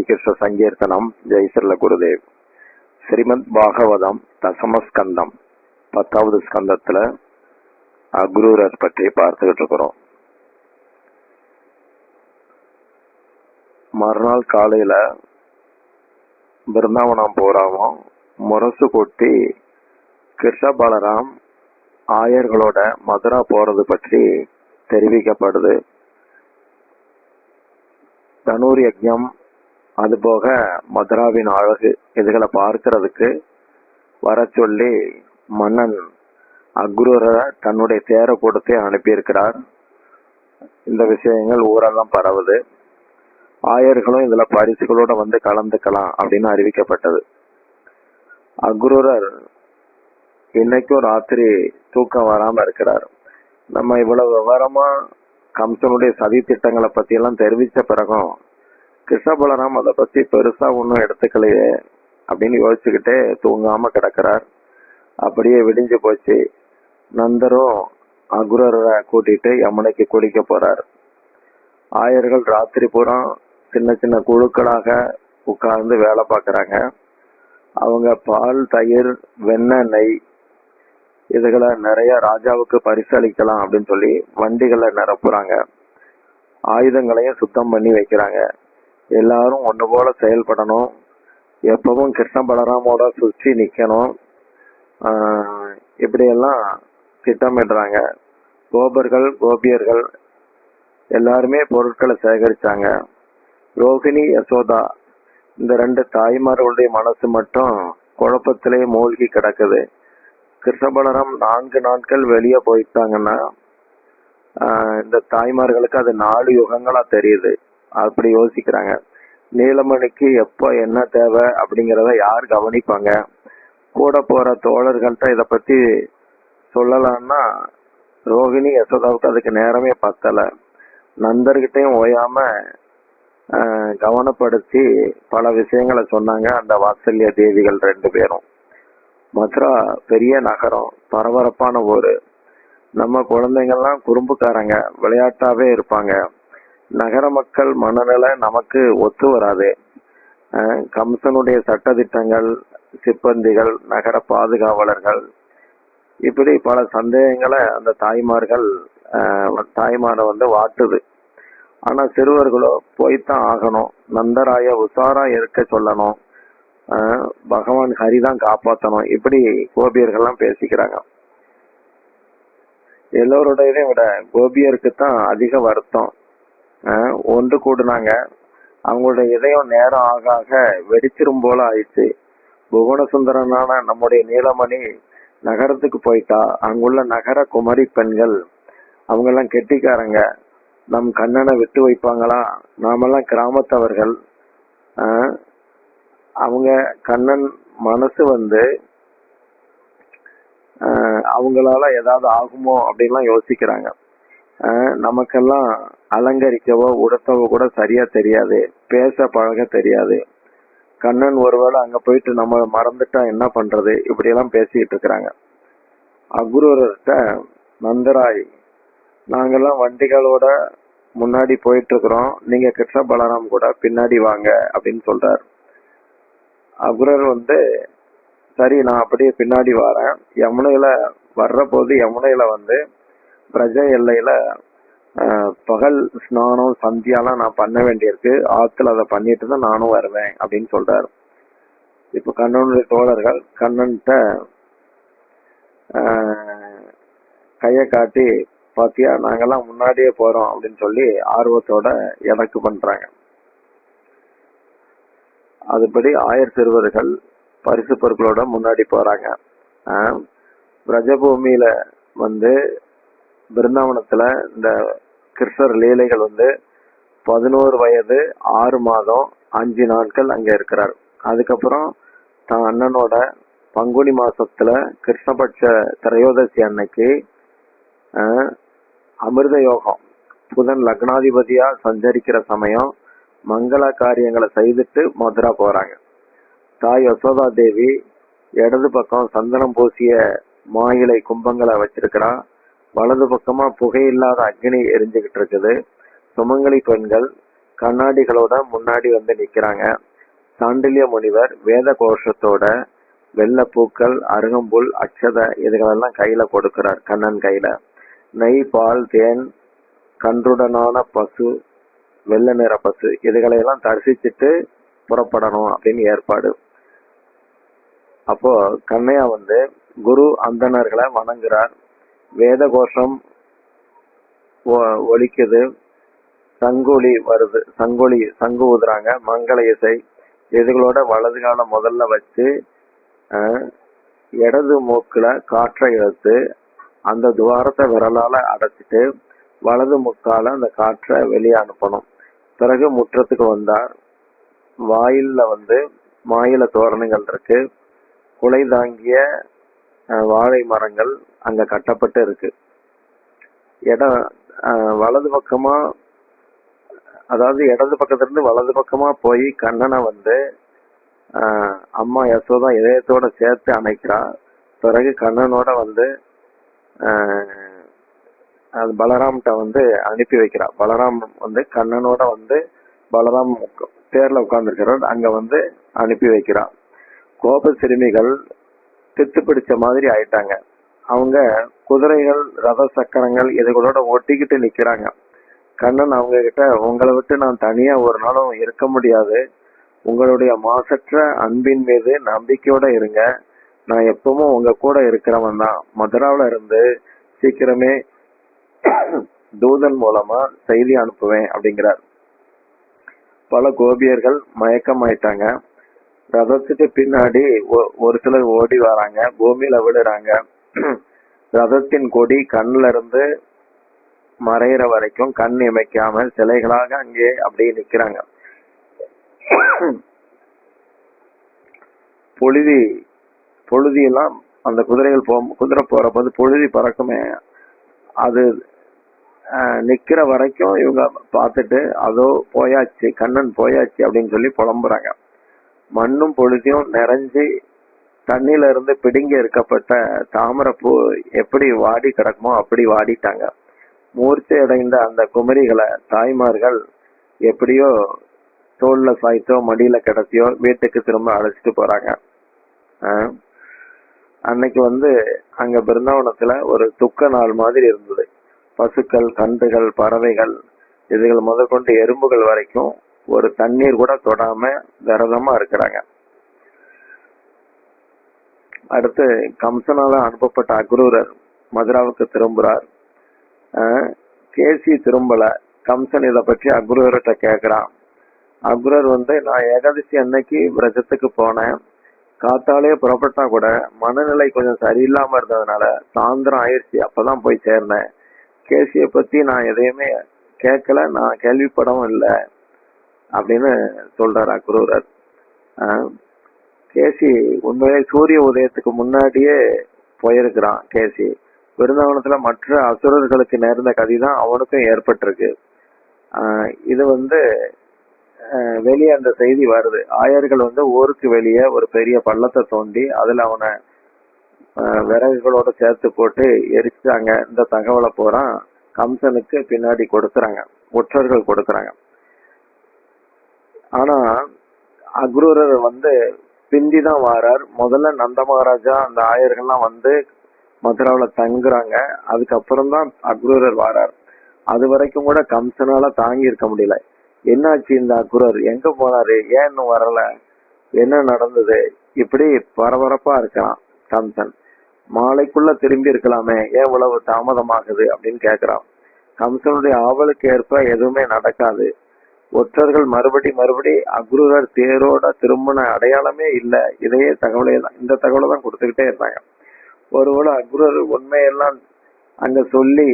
శ్రీకృష్ణ సంకీర్తనం జై శ్రీల குருதேவ் ஸ்ரீமத் பாகவதம் தசம ஸ்கந்தம் பத்தாவது ஸ்கந்தத்துல அக்ரூரர் பற்றி பார்த்துக்கிட்டு இருக்கிறோம் மறுநாள் காலையில பிருந்தாவனம் போறாவும் முரசு கொட்டி கிருஷ்ண பலராம் ஆயர்களோட மதுரா போறது பற்றி தெரிவிக்கப்படுது தனூர் யஜ்ஞம் அதுபோக மதுராவின் அழகு இதுகளை பார்க்கறதுக்கு வர சொல்லி மன்னன் அக்ரூரரை தன்னுடைய தேரை கொடுத்தே அனுப்பியிருக்கிறார். இந்த விஷயங்கள் ஊரெல்லாம் பரவுது. ஆயர்களும் இதுல பரிசுகளோட வந்து கலந்துக்கலாம் அப்படின்னு அறிவிக்கப்பட்டது. அக்ரூரர் இன்னைக்கும் ராத்திரி தூக்கம் வராம இருக்கிறார். நம்ம இவ்வளவு விவரமா கம்சனுடைய சதி திட்டங்களை பத்தி எல்லாம் தெரிவிச்ச பிறகும் கிருஷ்ண பலராம் அதை பத்தி பெருசா ஒன்றும் எடுத்துக்கலையே அப்படின்னு யோசிச்சுக்கிட்டே தூங்காம கிடக்கிறார். அப்படியே விடிஞ்சு போச்சு. நந்தரும் அகுரரை கூட்டிட்டு யமுனைக்கு குளிக்க போறார். ஆயர்கள் ராத்திரி பூரா சின்ன சின்ன குழுக்களாக உட்கார்ந்து வேலை பார்க்கறாங்க. அவங்க பால் தயிர் வெண்ணெய் நெய் இதுகளை நிறைய ராஜாவுக்கு பரிசளிக்கலாம் அப்படின்னு சொல்லி வண்டிகளை நிரப்புறாங்க. ஆயுதங்களையும் சுத்தம் பண்ணி வைக்கிறாங்க. எல்லாரும் ஒன்று போல செயல்படணும். எப்பவும் கிருஷ்ண பலராமோட சுற்றி நிற்கணும் இப்படியெல்லாம் திட்டமிடுறாங்க. கோபர்கள் கோபியர்கள் எல்லாருமே பொருட்களை சேகரிச்சாங்க. ரோகிணி யசோதா இந்த ரெண்டு தாய்மார்களுடைய மனசு மட்டும் குழப்பத்திலே மூழ்கி கிடக்குது. கிருஷ்ண பலராம் நான்கு நாட்கள் வெளியே போயிட்டாங்கன்னா இந்த தாய்மார்களுக்கு அது நாலு யுகங்களா தெரியுது. அப்படி யோசிக்கிறாங்க. நீலமணிக்கு எப்போ என்ன தேவை அப்படிங்கிறத யார் கவனிப்பாங்க? கூட போற தோழர்கள்ட்ட இத பத்தி சொல்லலாம்னா ரோகிணி யசோதாவுக்கு அதுக்கு நேரமே பத்தல. நந்தர்கிட்டையும் ஓயாம கவனப்படுத்தி பல விஷயங்களை சொன்னாங்க அந்த வாத்சல்ய தேவிகள் ரெண்டு பேரும். மதுரா பெரிய நகரம் பரபரப்பான ஊரு. நம்ம குழந்தைங்கள்லாம் குறும்புக்காரங்க விளையாட்டாவே இருப்பாங்க. நகர மக்கள் மனநிலை நமக்கு ஒத்து வராது. கம்சனுடைய கம்சனுடைய சட்டதிட்டங்கள் சிப்பந்திகள் நகர பாதுகாவலர்கள் இப்படி பல சந்தேகங்களை அந்த தாய்மார்கள் தாய்மாரை வந்து வாட்டுது. ஆனா சிறுவர்களோ போய்தான் ஆகணும். நந்தராய உசாரா இருக்க சொல்லணும். பகவான் ஹரிதான் காப்பாத்தணும். இப்படி கோபியர்கள்லாம் பேசிக்கிறாங்க. எல்லோருடையதையும் விட கோபியருக்கு தான் அதிக வருத்தம். ஒன்று கூடுனாங்க. அவங்களோட இதயம் நேரம் ஆக ஆக வெடிச்சிரும் போல ஆயிடுச்சு. புவனசுந்தரனான நம்முடைய நீலமணி நகரத்துக்கு போயிட்டா. அங்குள்ள நகர குமரி பெண்கள் அவங்கெல்லாம் கெட்டிக்காரங்க. நம் கண்ணனை விட்டு வைப்பாங்களா? நாமெல்லாம் கிராமத்தவர்கள். அவங்க கண்ணன் மனசு வந்து அவங்களால ஏதாவது ஆகுமோ அப்படின்லாம் யோசிக்கிறாங்க. நமக்கெல்லாம் அலங்கரிக்கவோ உடுத்தவோ கூட சரியா தெரியாது. பேச பழக தெரியாது. கண்ணன் ஒருவேளை அங்க போயிட்டு நம்ம மறந்துட்டா என்ன பண்றது? இப்படி எல்லாம் பேசிக்கிட்டு இருக்கிறாங்க. அகுரர்கிட்ட நந்தராய் நாங்கெல்லாம் வண்டிகளோட முன்னாடி போயிட்டு இருக்கிறோம் நீங்க கிருஷ்ண பலராம் கூட பின்னாடி வாங்க அப்படின்னு சொல்றாரு. அகுரர் வந்து சரி நான் அப்படியே பின்னாடி வரேன். யமுனையில வர்ற போது யமுனையில வந்து பிரஜை எல்லையில பகல் ஸ்நானம் சந்தியாலாம் நான் பண்ண வேண்டியிருக்கு. ஆத்துல அதை பண்ணிட்டு தான் நானும் வருவேன் அப்படின்னு சொல்றாரு. இப்ப கண்ணனுடைய தோழர்கள் கண்ணன்கிட்ட கையை கைய காட்டி பாத்தியா நாங்கெல்லாம் முன்னாடியே போறோம் அப்படின்னு சொல்லி ஆர்வத்தோட எனக்கு பண்றாங்க. அதுபடி ஆயர் சிறுவர்கள் பரிசு பொருட்களோட முன்னாடி போறாங்க. பிரஜபூமியில வந்து பிருந்தாவனத்துல இந்த கிருஷ்ணர் லீலைகள் வந்து பதினோரு வயது ஆறு மாதம் அஞ்சு நாட்கள் அங்க இருக்கிறார். அதுக்கப்புறம் தன் அண்ணனோட பங்குனி மாசத்துல கிருஷ்ணபட்ச திரையோதசி அன்னைக்கு அமிர்த யோகம் புதன் லக்னாதிபதியா சஞ்சரிக்கிற சமயம் மங்கள காரியங்களை செய்துட்டு மதுரா போறாங்க. தாய் யசோதா தேவி இடது பக்கம் சந்தனம் பூசிய மாயிலை கும்பங்களை வச்சிருக்கிறா. வலது பக்கமா புகையில்லாத அக்னி எரிஞ்சுகிட்டு இருக்குது. சுமங்கலி பெண்கள் கண்ணாடிகளோட முன்னாடி வந்து நிக்கிறாங்க. சாண்டில்ய முனிவர் வேத கோஷத்தோட வெள்ளை பூக்கள் அருகம்புல் அக்ஷத இதுகளெல்லாம் கையில கொடுக்கிறார் கண்ணன் கையில. நெய் பால் தேன் கன்றுடனான பசு வெள்ளை நிற பசு இதுகளையெல்லாம் தரிசிச்சுட்டு புறப்படணும் அப்படின்னு ஏற்பாடு. அப்போ கண்ணையா வந்து குரு அந்தணர்களை வணங்குறார். வேத கோஷம் ஒ- ஒலிக்குது. சங்கொலி வருது. சங்கொலி சங்கு ஊதுறாங்க. மங்கள இசை. இதுகளோட வலது காலம் முதல்ல வச்சு இடது மூக்குல காற்றை இழுத்து அந்த துவாரத்தை விரலால அடைச்சிட்டு வலது முக்கால அந்த காற்றை வெளியே அனுப்பணும். பிறகு முற்றத்துக்கு வந்தார். வாயில்ல வந்து மாயில தோரணங்கள் இருக்கு. குலை தாங்கிய வாழை மரங்கள் அங்க கட்டப்பட்டு இருக்கு. இடம் வலது பக்கமா அதாவது இடது பக்கத்திலிருந்து வலது பக்கமா போய் கண்ணனை வந்து அம்மா யசோதா இதயத்தோட சேர்த்து அணைக்கிறா. பிறகு கண்ணனோட வந்து அது பலராம்கிட்ட வந்து அனுப்பி வைக்கிறா. பலராம் வந்து கண்ணனோட வந்து பலராம் உக்க- தேர்ல உட்கார்ந்துருக்கிறார். அங்க வந்து அனுப்பி வைக்கிறா. கோப சிறுமிகள் திட்டு பிடிச்ச மாதிரி ஆயிட்டாங்க. அவங்க குதிரைகள் ரத சக்கரங்கள் இதுகளோட ஒட்டிக்கிட்டு நிக்கிறாங்க. கண்ணன் அவங்க கிட்ட உங்களை விட்டு நான் தனியா ஒரு நாளும் இருக்க முடியாது. உங்களுடைய மாசற்ற அன்பின் மீது நம்பிக்கையோட இருங்க. நான் எப்பவும் உங்க கூட இருக்கிறவன் தான். மதுராவில இருந்து சீக்கிரமே தூதன் மூலமா செய்தி அனுப்புவேன் அப்படிங்கிறார். பல கோபியர்கள் மயக்கமாயிட்டாங்க. ரதத்துக்கு பின்னாடி ஒ- ஒரு சிலர் ஓடி வராங்க பூமியில விழுறாங்க. ரதத்தின் கொடி கண்ணுல இருந்து மறையிற வரைக்கும் கண் இமைக்காம சிலைகளாக அங்கே அப்படியே நிக்கிறாங்க. புழுதி புழுதி எல்லாம் அந்த குதிரைகள் போ குதிரை போறப்போது புழுதி பறக்குமே. அது நிக்கிற வரைக்கும் இவங்க பார்த்துட்டு அதோ போயாச்சு கண்ணன் போயாச்சு அப்படின்னு சொல்லி புலம்புறாங்க. மண்ணும் பொழுதியும் நிறைஞ்சு தண்ணியில இருந்து பிடுங்கி இருக்கப்பட்ட தாமரைப்பூ எப்படி வாடி கிடக்குமோ அப்படி வாடிட்டாங்க. மூர்த்தி அடைந்த அந்த குமரிகளை தாய்மார்கள் எப்படியோ தோல்ல சாய்த்தோ மடியில கிடத்தியோ வீட்டுக்கு திரும்ப அழைச்சிட்டு போறாங்க. அன்னைக்கு வந்து அங்க பிருந்தாவனத்துல ஒரு துக்க நாள் மாதிரி இருந்தது. பசுக்கள் கன்றுகள் பறவைகள் இதுகள் முதற்கொண்டு எறும்புகள் வரைக்கும் ஒரு தண்ணீர் கூட தொடாம விரதமா இருக்கிறாங்க. அடுத்து கம்சனால அனுப்பப்பட்ட அக்ரூரர் மதுராவுக்கு திரும்புறார். கேசி திரும்பல. கம்சன் இதை பற்றி அக்ரூரர்கிட்ட கேக்குறான். அக்ரூர் வந்து நான் ஏகாதசி அன்னைக்கு விரதத்துக்கு போனேன். காத்தாலே புறப்பட்டா கூட மனநிலை கொஞ்சம் சரியில்லாம இருந்ததுனால சாயந்தரம் ஆயிடுச்சு. அப்பதான் போய் சேர்ந்தேன். கேசியை பத்தி நான் எதையுமே கேட்கல நான் கேள்விப்படவும் இல்லை. அப்படின்னு சொல்றாரு அக்ரூரர். கேசி உண்மையிலே சூரிய உதயத்துக்கு முன்னாடியே போயிருக்கிறான் கேசி. விருந்தாவனத்துல மற்ற அசுரர்களுக்கு நேர்ந்த கதி தான் அவனுக்கும் ஏற்பட்டிருக்கு. இது வந்து வெளியே அந்த செய்தி வருது. ஆயர்கள் வந்து ஊருக்கு வெளியே ஒரு பெரிய பள்ளத்தை தோண்டி அதுல அவனை விறகுகளோட சேர்த்து போட்டு எரிச்சாங்க இந்த தகவலை போறான் கம்சனுக்கு பின்னாடி கொடுக்குறாங்க. ஒற்றர்கள் கொடுக்குறாங்க. ஆனா அக்ரூரர் வந்து பிந்தி தான் வாரார். முதல்ல நந்த மகாராஜா அந்த ஆயர்கள்லாம் வந்து மதுராவில் தங்குறாங்க. அதுக்கப்புறம் தான் அக்ரூரர் வாரார். அது வரைக்கும் கூட கம்சனால தாங்கி இருக்க முடியல. என்னாச்சு இந்த அக்ரூரர்? எங்க போனாரு? ஏன் இன்னும் வரல? என்ன நடந்தது? இப்படி பரபரப்பா இருக்கலாம் கம்சன். மாலைக்குள்ள திரும்பி இருக்கலாமே. ஏன் இவ்வளவு தாமதமாகுது அப்படின்னு கேக்குறான். கம்சனுடைய ஆவலுக்கு ஏற்ப எதுவுமே நடக்காது. ஒற்றர்கள் மறுபடி மறுபடி அக்ரூரர் தேரோட திரும்பின அடையாளமே இல்லை. இதையே தகவலே தான். இந்த தகவலை தான் கொடுத்துக்கிட்டே இருந்தாங்க. ஒருவேளை அக்ரூர் உண்மையெல்லாம் அங்க சொல்லி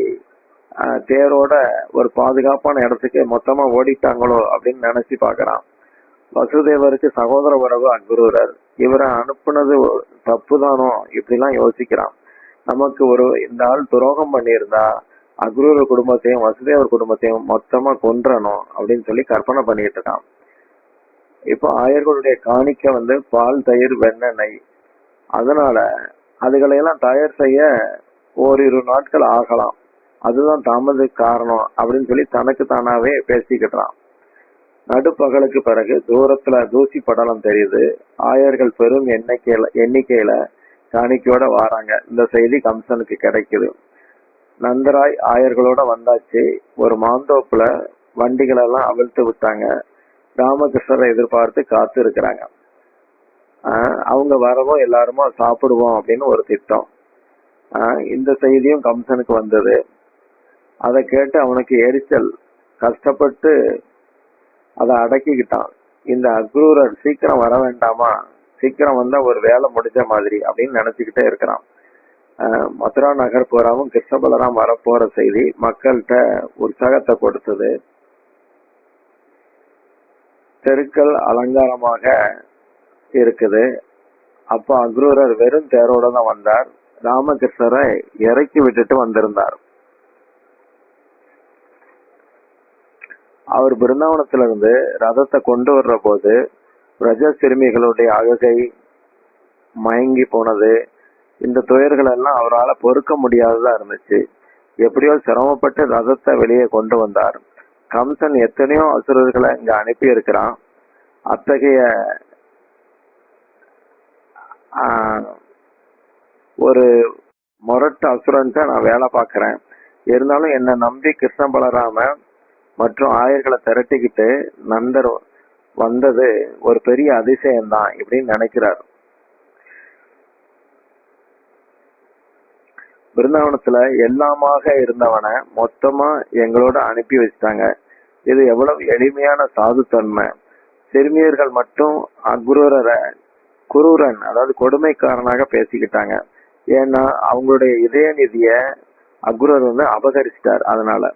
தேரோட ஒரு பாதுகாப்பான இடத்துக்கு மொத்தமா ஓடிட்டாங்களோ அப்படின்னு நினைச்சு பாக்குறான் வசுதேவருக்கு சகோதர உறவு அக்ரூரர். இவரை அனுப்புனது தப்புதானோ இப்படிலாம் யோசிக்கிறான். நமக்கு ஒரு இந்த ஆள் துரோகம் பண்ணியிருந்தா அக்ரூர குடும்பத்தையும் வசுதேவர் குடும்பத்தையும் மொத்தமா கொன்றணும் அப்படின்னு சொல்லி கற்பனை பண்ணிட்டு இருக்கான். இப்போ ஆயர்களுடைய காணிக்க வந்து பால் தயிர் வெண்ணெய் நெய். அதனால அதுகளையெல்லாம் தயார் செய்ய ஓரிரு நாட்கள் ஆகலாம். அதுதான் தாமதத்துக்கு காரணம் அப்படின்னு சொல்லி தனக்கு தானாவே பேசிக்கிட்டான் நடுப்பகலுக்கு பிறகு தூரத்துல தூசி படலம் தெரியுது. ஆயர்கள் பெரும் எண்ணிக்கையில எண்ணிக்கையில காணிக்கையோட வாராங்க. இந்த செய்தி கம்சனுக்கு கிடைக்குது. நந்தராய் ஆயர்களோட வந்தாச்சு. ஒரு மாந்தோப்புல வண்டிகளை எல்லாம் அவிழ்த்து விட்டாங்க. ராமகிருஷ்ணரை எதிர்பார்த்து காத்து இருக்கிறாங்க அவங்க வரவும் எல்லாருமோ சாப்பிடுவோம் அப்படின்னு ஒரு திட்டம். இந்த செய்தியும் கம்சனுக்கு வந்தது. அதை கேட்டு அவனுக்கு எரிச்சல் கஷ்டப்பட்டு அதை அடக்கிக்கிட்டான். இந்த அக்ரூரர் சீக்கிரம் வர வேண்டாமா? சீக்கிரம் வந்தா ஒரு வேலை முடிஞ்ச மாதிரி அப்படின்னு நினைச்சுக்கிட்டே இருக்கிறான். மதுரா நகர் போறாவும் கிருஷ்ண பலராம் வரப்போற செய்தி மக்கள்கிட்ட உற்சாகத்தை கொடுத்தது. தெருக்கள் அலங்காரமாக இருக்குது. அப்போ அக்ரூரர் வெறும் தேரோட தான் வந்தார். ராமகிருஷ்ணரை இறக்கி விட்டுட்டு வந்திருந்தார். அவர் பிருந்தாவனத்திலிருந்து ரதத்தை கொண்டு வர்ற போது பிரஜ சிறுமிகளுடைய அழுகை மயங்கி போனது. இந்த துயர்கள் எல்லாம் அவரால் பொறுக்க முடியாததா இருந்துச்சு. எப்படியோ சிரமப்பட்டு ரதத்தை வெளியே கொண்டு வந்தார். கம்சன் எத்தனையோ அசுரர்களை இங்க அனுப்பி இருக்கிறான் அத்தகைய ஒரு முரட்டு அசுரன்ட்ட நான் வேலை பார்க்கறேன். இருந்தாலும் என்னை நம்பி கிருஷ்ண பலராம மற்றும் ஆயர்களை திரட்டிக்கிட்டு நந்தர் வந்தது ஒரு பெரிய அதிசயம்தான் இப்படின்னு நினைக்கிறார். பிருந்தாவனத்துல எல்லாமாக இருந்தவனை மொத்தமா எங்களோட அனுப்பி வச்சிட்டாங்க. இது எவ்வளவு எளிமையான சாதுத்தன்மை சிறுமியர்கள் மட்டும் அக்ரூரரை குரூரன் அதாவது கொடுமைக்காரனாக பேசிக்கிட்டாங்க. ஏன்னா அவங்களுடைய இதய நிதிய அக்ரூர் வந்து அபகரிச்சிட்டார் அதனால.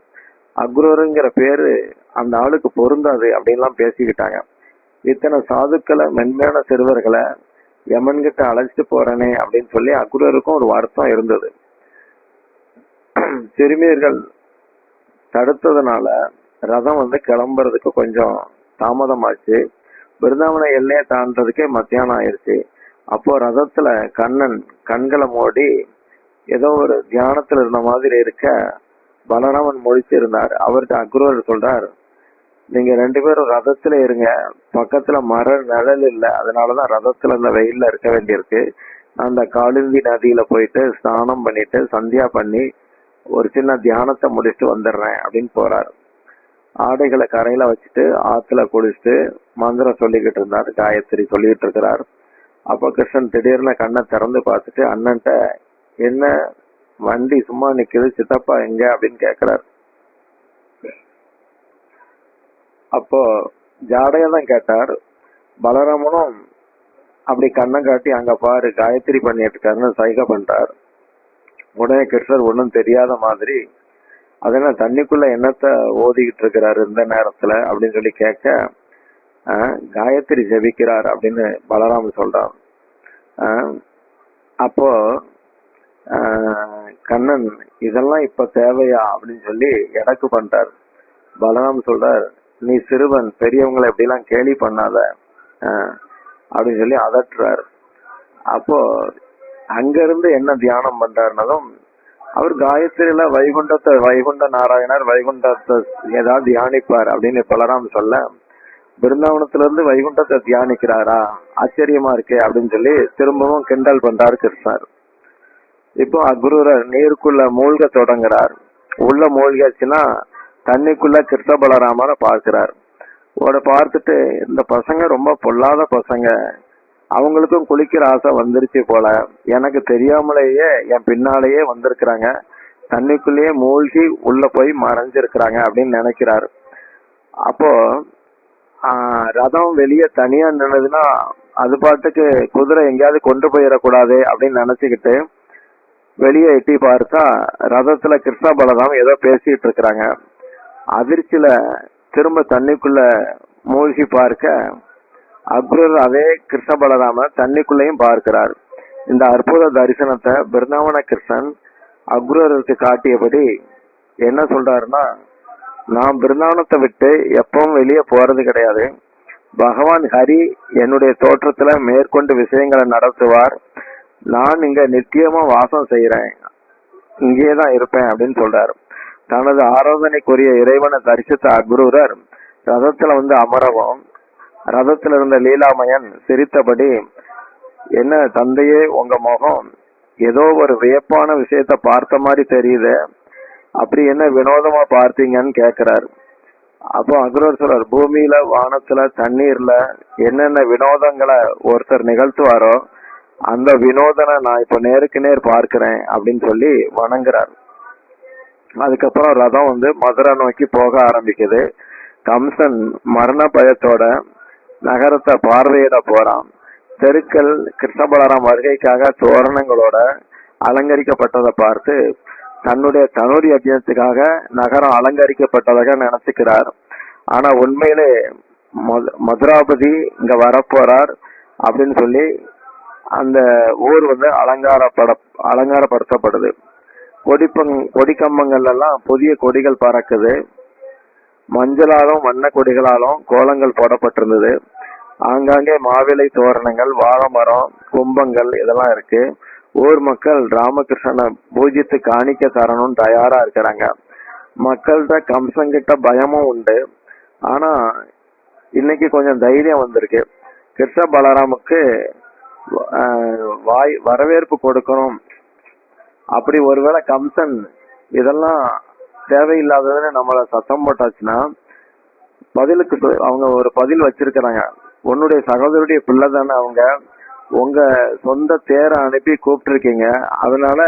அக்ரூருங்கிற பேரு அந்த ஆளுக்கு பொருந்தாது அப்படின்லாம் பேசிக்கிட்டாங்க. இத்தனை சாதுக்களை மென்மையான சிறுவர்களை யமன்கிட்ட அழைச்சிட்டு போறேனே அப்படின்னு சொல்லி அக்ரூருக்கும் ஒரு வருத்தம் இருந்தது. சிறுமியர்கள் தடுத்ததுனால ரதம் வந்து கிளம்புறதுக்கு கொஞ்சம் தாமதமாச்சு. பிருந்தாவன எல்லையை தாண்டதுக்கே மத்தியானம் ஆயிருச்சு. அப்போ ரதத்துல கண்ணன் கண்களை மூடி ஏதோ ஒரு தியானத்துல இருந்த மாதிரி இருக்க பலராமன் முழிச்சிருந்தார். அவர்கிட்ட அக்ரூவர் சொல்றார் நீங்க ரெண்டு பேரும் ரதத்துல இருங்க. பக்கத்துல மர நிழல் இல்லை. அதனாலதான் ரதத்துல இந்த வெயில்ல இருக்க வேண்டியிருக்கு. அந்த காலிந்தி நதியில போயிட்டு ஸ்நானம் பண்ணிட்டு சந்தியா பண்ணி ஒரு சின்ன தியானத்தை முடிச்சுட்டு வந்துடுறேன் அப்படின்னு போறார். ஆடைகளை கரையில வச்சுட்டு ஆத்துல குளிச்சுட்டு மந்திரம் சொல்லிக்கிட்டு இருந்தார் காயத்ரி சொல்லிட்டு இருக்கிறார். அப்ப கிருஷ்ணன் திடீர்னு கண்ணை திறந்து பார்த்துட்டு அண்ணன்ட்ட என்ன? வண்டி சும்மா நிக்குது சித்தப்பா எங்க? அப்படின்னு கேக்குறாரு. அப்போ ஜாடையதான் கேட்டார். பலராமனும் அப்படி கண்ணை காட்டி அங்க பாரு காயத்ரி பண்ணிட்டு இருக்காருன்னு சைகை பண்றாரு. உடனே கிருஷ்ணர் ஒண்ணும் தெரியாத மாதிரி அதெல்லாம் தண்ணிக்குள்ள என்னத்த ஓதிக்கிட்டு இருக்கிறாரு இந்த நேரத்துல? அப்படின்னு சொல்லி கேட்க காயத்ரி ஜெபிக்கிறார் அப்படின்னு பலராம சொல்றார் அப்போ கண்ணன் இதெல்லாம் இப்ப தேவையா? அப்படின்னு சொல்லி எடக்கு பண்றார். பலராம் சொல்றார் நீ சிறுவன் பெரியவங்களை எப்படிலாம் கேலி பண்ணாத. அப்படின்னு சொல்லி அதட்டுறார். அப்போ அங்க இருந்து என்ன தியானம் பண்றாருனதும் அவர் காயத்ரியில வைகுண்டத்தை வைகுண்ட நாராயணர் வைகுண்டத்தை ஏதாவது தியானிப்பார் அப்படின்னு பலராம் சொல்ல பிருந்தாவனத்துல இருந்து வைகுண்டத்தை தியானிக்கிறாரா? ஆச்சரியமா இருக்கே அப்படின்னு சொல்லி திரும்பவும் கிண்டல் பண்றாரு கிருஷ்ணர். இப்போ அக்ரூரர் நீருக்குள்ள மூழ்க தொடங்குறார். உள்ள மூழ்கியாச்சுன்னா தண்ணிக்குள்ள கிருஷ்ண பலராமரை பார்க்கிறார். அவரை பார்த்துட்டு இந்த பசங்க ரொம்ப பொல்லாத பசங்க. அவங்களுக்கும் குளிக்கிற ஆசை வந்துருச்சு போல. எனக்கு தெரியாமலேயே என் பின்னாலேயே வந்திருக்கிறாங்க. தண்ணிக்குள்ளேயே மூழ்கி உள்ள போய் மறைஞ்சிருக்கிறாங்க அப்படின்னு நினைக்கிறாரு. அப்போ ரதம் வெளியே தனியா நின்றுதுன்னா அது பாட்டுக்கு குதிரை எங்கேயாவது கொண்டு போயிடக்கூடாது அப்படின்னு நினைச்சுக்கிட்டு வெளியே எட்டி பார்த்தா ரதத்துல கிருஷ்ண பலராம் ஏதோ பேசிட்டு இருக்கிறாங்க. அதிர்ச்சியில திரும்ப தண்ணிக்குள்ள மூழ்கி பார்க்க அக்ரூர் அதே கிருஷ்ண பலராம தண்ணிக்குள்ளேயும் பார்க்கிறார். இந்த அற்புத தரிசனத்தை பிருந்தாவன கிருஷ்ணன் அக்ரூருக்கு காட்டியபடி என்ன சொல்றாருன்னா நான் பிருந்தாவனத்தை விட்டு எப்பவும் வெளியே போறது கிடையாது. பகவான் ஹரி என்னுடைய தோற்றத்துல மேற்கொண்டு விஷயங்களை நடத்துவார். நான் இங்க நித்தியமா வாசம் செய்யறேன் இங்கேயே தான் இருப்பேன் அப்படின்னு சொல்றாரு. தனது ஆராதனைக்குரிய இறைவனை தரிசித்த அக்ரூரர் ரதத்துல வந்து அமரவும் ரதத்தில் இருந்த லீலாமயன் சிரித்தபடி என்ன தந்தையே உங்க முகம் ஏதோ ஒரு வியப்பான விஷயத்த பார்த்த மாதிரி தெரியுது. அப்படி என்ன வினோதமா பார்த்தீங்கன்னு கேக்குறாரு. அப்போ அக்ரோர் சொல்றார் பூமியில வானத்துல தண்ணீர்ல என்னென்ன வினோதங்களை ஒருத்தர் நிகழ்த்துவாரோ அந்த வினோதனை நான் இப்ப நேருக்கு நேர் பார்க்கிறேன் அப்படின்னு சொல்லி வணங்குறார். அதுக்கப்புறம் ரதம் வந்து மதுரை நோக்கி போக ஆரம்பிக்குது. கம்சன் மரண பயத்தோட நகரத்தை பார்வையிட போறான். தெருக்கள் கிருஷ்ணபலராம் வருகைக்காக தோரணங்களோட அலங்கரிக்கப்பட்டதை பார்த்து தன்னுடைய தனுரி யஜ்னத்துக்காக நகரம் அலங்கரிக்கப்பட்டதாக நினைச்சுக்கிறார். ஆனா உண்மையிலே மதுராபதி இங்க வரப்போறார் அப்படின்னு சொல்லி அந்த ஊர் வந்து அலங்காரப்பட அலங்காரப்படுத்தப்படுது. கொடிப்பங் கொடிக்கம்பங்கள் எல்லாம் புதிய கொடிகள் பறக்குது. மஞ்சளாலும் வண்ண கொடிகளாலும் கோலங்கள் போடப்பட்டிருந்தது. ஆங்காங்கே மாவிலை தோரணங்கள் வாழை மரம் கும்பங்கள் இதெல்லாம் இருக்கு. ஊர் மக்கள் ராமகிருஷ்ணனை பூஜித்து காணிக்க தரணும்னு தயாரா இருக்கிறாங்க. மக்கள்கிட்ட கம்சங்கிட்ட பயமும் உண்டு. ஆனா இன்னைக்கு கொஞ்சம் தைரியம் வந்திருக்கு. கிருஷ்ண பலராமுக்கு வாய் வரவேற்பு கொடுக்கணும். அப்படி ஒருவேளை கம்சன் இதெல்லாம் தேவையில்லாததுன்னு நம்மள சத்தம் போட்டாச்சுன்னா பதிலுக்கு அவங்க ஒரு பதில் வச்சிருக்கிறாங்க. உன்னுடைய சகோதரருடைய பிள்ளை தானே அவங்க. உங்க சொந்த தேரை அனுப்பி கூப்பிட்டு அதனால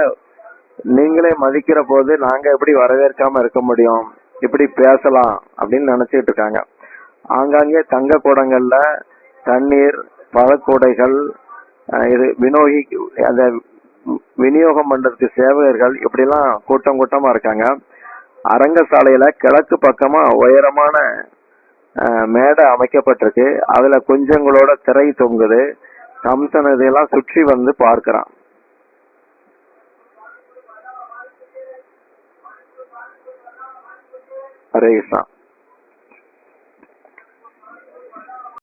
நீங்களே மதிக்கிற போது நாங்க எப்படி வரவேற்காம இருக்க முடியும்? இப்படி பேசலாம் அப்படின்னு நினைச்சிட்டு இருக்காங்க. ஆங்காங்கே தங்க கூடங்கள்ல தண்ணீர் பழக்கூடைகள் இது வினோகி அந்த விநியோகம் பண்றதுக்கு சேவகர்கள் இப்படிலாம் கூட்டம் கூட்டமா இருக்காங்க. அரங்கசாலையில கிழக்கு பக்கமா உயரமான மேடை அமைக்கப்பட்டிருக்கு. அதுல குஞ்சங்களோட திரை தொங்குது. கம்சன் இதையெல்லாம் சுற்றி வந்து பார்க்கிறான். ஹரே கிருஷ்ணா.